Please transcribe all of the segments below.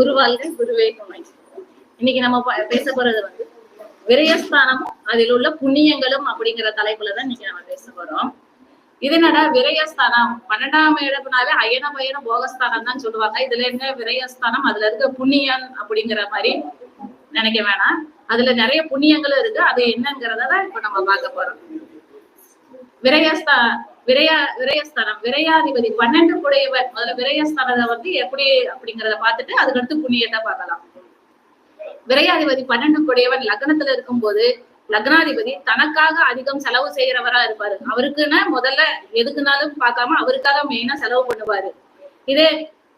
அனைவருக்கும் வணக்கம் குருவே துணை இன்னைக்கு நம்ம பேச போறது வந்து விரயஸ்தானமும் அதில் உள்ள புண்ணியங்களும் அப்படிங்கிற தலைப்புலதான் இன்னைக்கு நம்ம பேச போறோம். இது என்னடா விரயஸ்தானம்? பன்னெண்டாம் இடத்துனாலே அயன பயன போகஸ்தானம் தான் சொல்லுவாங்க. இதுல என்ன விரயஸ்தானம்? அதுல இருக்க புண்ணியம் அப்படிங்கிற மாதிரி நினைக்க வேணாம். அதுல நிறைய புண்ணியங்களும் இருக்கு. அது என்னங்கிறத தான் இப்ப நம்ம பார்க்க போறோம். விரயஸ்தா விரையா விரயஸ்தானம். விரையாதிபதி பன்னெண்டு குடையவர் முதல்ல விரயஸ்தானத்தை வந்து எப்படி அப்படிங்கறத பார்த்துட்டு அதுக்கடுத்து புண்ணியத்தை பார்க்கலாம். விரையாதிபதி பன்னெண்டு குடையவன் லக்னத்துல இருக்கும்போது லக்னாதிபதி தனக்காக அதிகம் செலவு செய்யறவரா இருப்பாரு. அவருக்குன்னா முதல்ல எதுக்குனாலும் பார்க்காம அவருக்காக மெயினா செலவு பண்ணுவாரு. இதே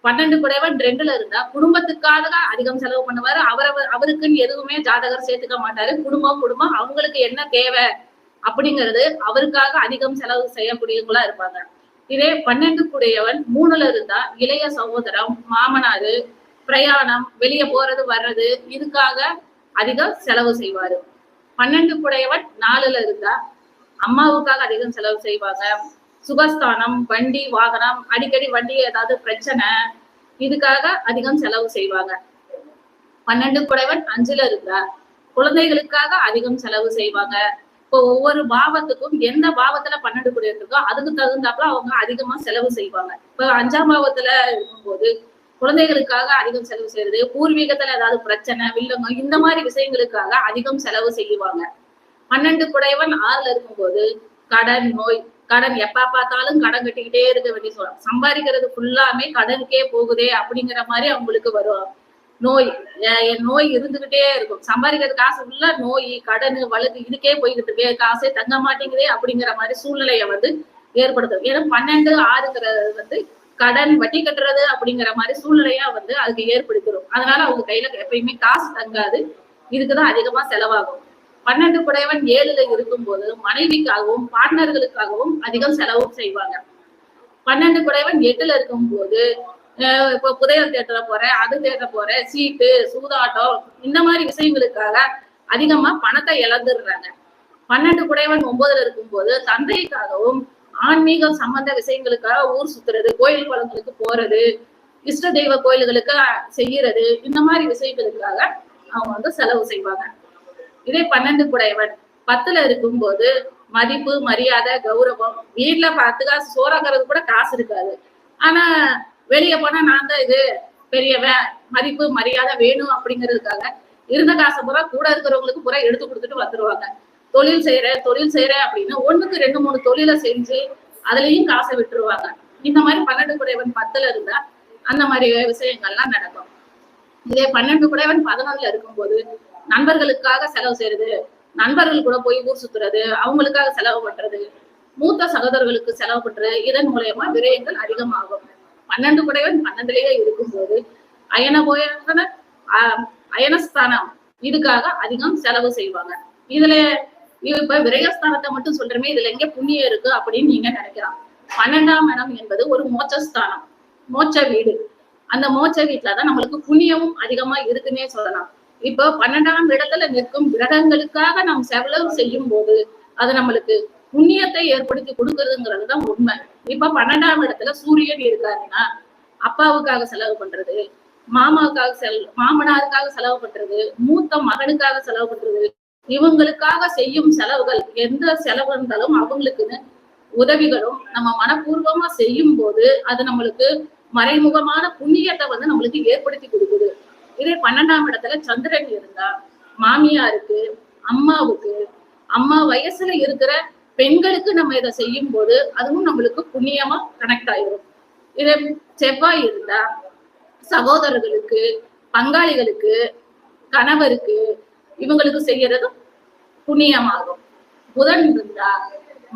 பன்னெண்டு குடையவன் ரெண்டுல இருந்தா குடும்பத்துக்காக அதிகம் செலவு பண்ணுவாரு. அவரவர் அவருக்குன்னு எதுவுமே ஜாதகர் சேர்த்துக்க மாட்டாரு. குடும்பம் குடும்பம். அவங்களுக்கு என்ன தேவை? அப்படிங்கிறது அவருக்காக அதிகம் செலவு செய்யக்கூடியவங்களா இருப்பாங்க. இதே பன்னெண்டு குடையவன் மூணுல இருந்தா இளைய சகோதரம் மாமனாரு பிரயாணம் வெளியே போறது வர்றது இதுக்காக அதிகம் செலவு செய்வாரு. பன்னெண்டு குடையவன் நாலுல இருந்தா அம்மாவுக்காக அதிகம் செலவு செய்வாங்க. சுகஸ்தானம் வண்டி வாகனம் அடிக்கடி வண்டி ஏதாவது பிரச்சனை இதுக்காக அதிகம் செலவு செய்வாங்க. பன்னெண்டு குடைவன் அஞ்சுல இருந்தா குழந்தைகளுக்காக அதிகம் செலவு செய்வாங்க. இப்போ ஒவ்வொரு பாவத்துக்கும் எந்த பாவத்துல பன்னெண்டு குடையன் இருக்கோ அதுக்கு தகுந்தாப்புல அவங்க அதிகமா செலவு செய்வாங்க. இப்ப அஞ்சாம் பாவத்துல இருக்கும்போது குழந்தைகளுக்காக அதிகம் செலவு செய்யறது பூர்வீகத்துல ஏதாவது பிரச்சனை வில்லங்கம் இந்த மாதிரி விஷயங்களுக்காக அதிகம் செலவு செய்வாங்க. பன்னெண்டு குடையவன் ஆறுல இருக்கும்போது கடன் நோய் கடன் எப்ப பார்த்தாலும் கடன் கட்டிக்கிட்டே இருக்க வேண்டிய சொல்லும் சம்பாதிக்கிறது ஃபுல்லாமே கடனுக்கே போகுதே அப்படிங்கிற மாதிரி அவங்களுக்கு வரும். நோய் என் நோய் இருந்துகிட்டே இருக்கும். சம்பாதிக்கிறது காசு உள்ள நோய் கடன் வழக்கு இதுக்கே போய்கிட்டு இருக்கு. காசே தங்க மாட்டேங்குதே அப்படிங்கிற மாதிரி சூழ்நிலையை வந்து ஏற்படுத்தும் ஏன்னா பன்னெண்டு ஆறுங்கிறது வந்து கடன் வட்டி கட்டுறது அப்படிங்கிற மாதிரி சூழ்நிலையா வந்து அதுக்கு ஏற்படுத்திடும் அதனால அவங்க கையில எப்பயுமே காசு தங்காது. இதுக்குதான் அதிகமா செலவாகும். பன்னெண்டு குடையவன் ஏழுல இருக்கும்போது மனைவிக்காகவும் பார்ட்னர்களுக்காகவும் அதிகம் செலவும் செய்வாங்க. பன்னெண்டு குடையவன் எட்டுல இருக்கும் போது இப்போ புதையல் தேட்டர போறேன் அது தேட்ட போறேன் சீட்டு சூதாட்டம் இந்த மாதிரி விஷயங்களுக்காக அதிகமா பணத்தை இழந்துடுறாங்க. பன்னெண்டு குடையவன் ஒன்பதுல இருக்கும்போது தந்தைக்காகவும் ஆன்மீகம் சம்பந்த விஷயங்களுக்காக ஊர் சுத்துறது கோயில் குளங்களுக்கு போறது இஷ்ட தெய்வ கோயில்களுக்கு செய்யறது இந்த மாதிரி விஷயங்களுக்காக அவங்க வந்து செலவு செய்வாங்க. இதே பன்னெண்டு குடையவன் பத்துல இருக்கும்போது மதிப்பு மரியாதை கௌரவம் வீட்டுல பத்து காசு சோறாங்கிறது கூட காசு இருக்காது. ஆனா வெளிய போனா நான் தான் இது பெரியவன் மதிப்பு மரியாதை வேணும் அப்படிங்கிறதுக்காக இருந்த காசை பூரா கூட இருக்கிறவங்களுக்கு பூரா எடுத்து கொடுத்துட்டு வந்துருவாங்க. தொழில் செய்யறேன் தொழில் செய்யறேன் அப்படின்னு ஒண்ணுக்கு ரெண்டு மூணு தொழிலை செஞ்சு அதுலயும் காசை விட்டுருவாங்க. இந்த மாதிரி பன்னெண்டு குடையவன் பத்துல இருந்தா அந்த மாதிரி விஷயங்கள்லாம் நடக்கும். இதே பன்னெண்டு குடையவன் பதினொன்னுல இருக்கும்போது நண்பர்களுக்காக செலவு செய்யறது நண்பர்கள் கூட போய் ஊர் சுத்துறது அவங்களுக்காக செலவு பண்றது மூத்த சகோதரர்களுக்கு செலவு பண்றது இதன் மூலயமா விரயங்கள் அதிகமாகும். பன்னெண்டு குடைவன் பன்னெண்டுலயே இருக்கும்போது அயன போயன அயனஸ்தானம். இதுக்காக அதிகம் செலவு செய்வாங்க. இதுல இப்ப விரயஸ்தானத்தை மட்டும் சொல்றமே இதுல எங்க புண்ணியம் இருக்கு அப்படின்னு நீங்க நினைக்கலாம். பன்னெண்டாம் இடம் என்பது ஒரு மோட்சஸ்தானம். மோட்ச வீடு. அந்த மோட்ச வீட்டுலதான் நம்மளுக்கு புண்ணியமும் அதிகமா இருக்குன்னே சொல்லலாம். இப்போ பன்னெண்டாம் இடத்துல நிற்கும் கிரகங்களுக்காக நாம் செலவு செய்யும் போது அது நம்மளுக்கு புண்ணியத்தை ஏற்படுத்தி கொடுக்கறதுங்கிறது தான் உண்மை. இப்ப பன்னெண்டாம் இடத்துல சூரியன் இருக்காருன்னா அப்பாவுக்காக செலவு பண்றது மாமாவுக்காக செல் மாமனாருக்காக செலவு பண்றது மூத்த மகனுக்காக செலவு பண்றது இவங்களுக்காக செய்யும் செலவுகள் எந்த செலவு இருந்தாலும் அவங்களுக்குன்னு உதவிகளும் நம்ம மனப்பூர்வமா செய்யும் போது அது நம்மளுக்கு மறைமுகமான புண்ணியத்தை வந்து நம்மளுக்கு ஏற்படுத்தி கொடுக்குது. இதே பன்னெண்டாம் இடத்துல சந்திரன் இருந்தா மாமியாருக்கு அம்மாவுக்கு அம்மா வயசுல இருக்கிற பெண்களுக்கு நம்ம இதை செய்யும் போது அதுவும் நம்மளுக்கு புண்ணியமா கனெக்ட் ஆயிரும். இதே செவ்வாய் இருந்தா சகோதரர்களுக்கு பங்காளிகளுக்கு கணவருக்கு இவங்களுக்கு செய்யறதும் புண்ணியமாகும். புதன் இருந்தா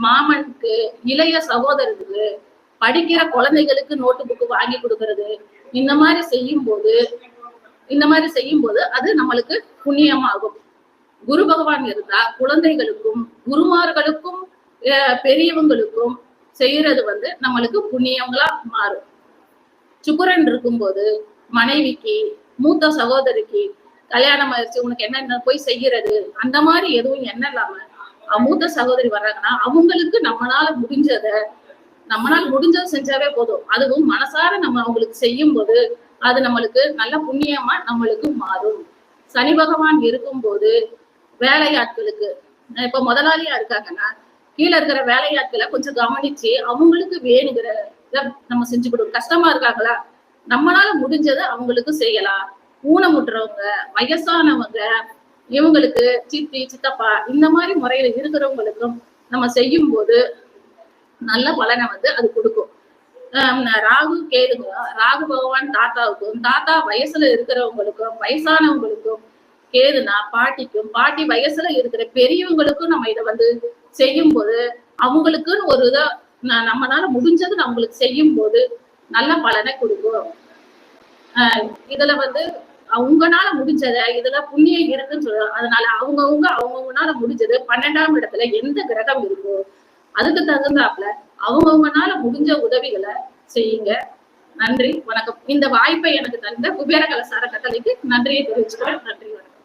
மாமனுக்கு இளைய சகோதரருக்கு படிக்கிற குழந்தைகளுக்கு நோட்டு புக்கு வாங்கி கொடுக்கறது இந்த மாதிரி செய்யும் போது இந்த மாதிரி செய்யும் போது அது நம்மளுக்கு புண்ணியமாகும். குரு பகவான் இருந்தா குழந்தைகளுக்கும் குருமார்களுக்கும் பெரியவங்களுக்கும் செய்யறது வந்து நம்மளுக்கு புண்ணியங்களா மாறும். சுக்கிரன் இருக்கும்போது மனைவிக்கு மூத்த சகோதரிக்கு கல்யாணம் ஆயிடுச்சு உனக்கு என்னென்ன போய் செய்யறது அந்த மாதிரி எதுவும் என்ன இல்லாம மூத்த சகோதரி வர்றாங்கன்னா அவங்களுக்கு நம்மளால முடிஞ்சத நம்மளால முடிஞ்சதை செஞ்சாவே போதும். அதுவும் மனசார நம்ம அவங்களுக்கு செய்யும் போது அது நம்மளுக்கு நல்ல புண்ணியமா நம்மளுக்கு மாறும். சனி பகவான் இருக்கும்போது வேலையாட்களுக்கு. இப்ப முதலாளியா இருக்காங்கன்னா கீழே இருக்கிற வேலையாட்களை கொஞ்சம் கவனிச்சு அவங்களுக்கு வேணுங்கிற இத நம்ம செஞ்சு கொடுக்கணும். கஷ்டமா இருக்காங்களா? நம்மளால முடிஞ்சதை அவங்களுக்கு செய்யலாம். ஊனமுட்டுறவங்க வயசானவங்க இவங்களுக்கு சித்தி சித்தப்பா இந்த மாதிரி முறையில இருக்கிறவங்களுக்கும் நம்ம செய்யும் போது நல்ல பலனை வந்து அது கொடுக்கும். ஆஹ் ராகு கேதுங்க. ராகு பகவான் தாத்தாவுக்கும் தாத்தா வயசுல இருக்கிறவங்களுக்கும் வயசானவங்களுக்கும் கேதுனா பாட்டிக்கும் பாட்டி வயசுல இருக்கிற பெரியவங்களுக்கும் நம்ம இதை வந்து செய்யும் போது அவங்களுக்குன்னு ஒரு இதை நம்மளால நம்மனால முடிஞ்சது நம்மளுக்கு செய்யும் போது நல்ல பலனை கொடுக்கும். ஆஹ் இதுல வந்து அவங்கனால முடிஞ்சத இதுல புண்ணியம் இருக்குன்னு சொல்றோம் அதனால அவங்கவுங்க அவங்கவுங்கனால முடிஞ்சது பன்னெண்டாம் இடத்துல எந்த கிரகம் இருக்கோ அதுக்கு தகுந்தாப்புல அவங்கவுங்கனால முடிஞ்ச உதவிகளை செய்யுங்க. நன்றி வணக்கம். இந்த வாய்ப்பை எனக்கு தந்த குபேர கலசார கட்டளைக்கு நன்றியை தெரிவிச்சுக்கிறேன். நன்றி வணக்கம்.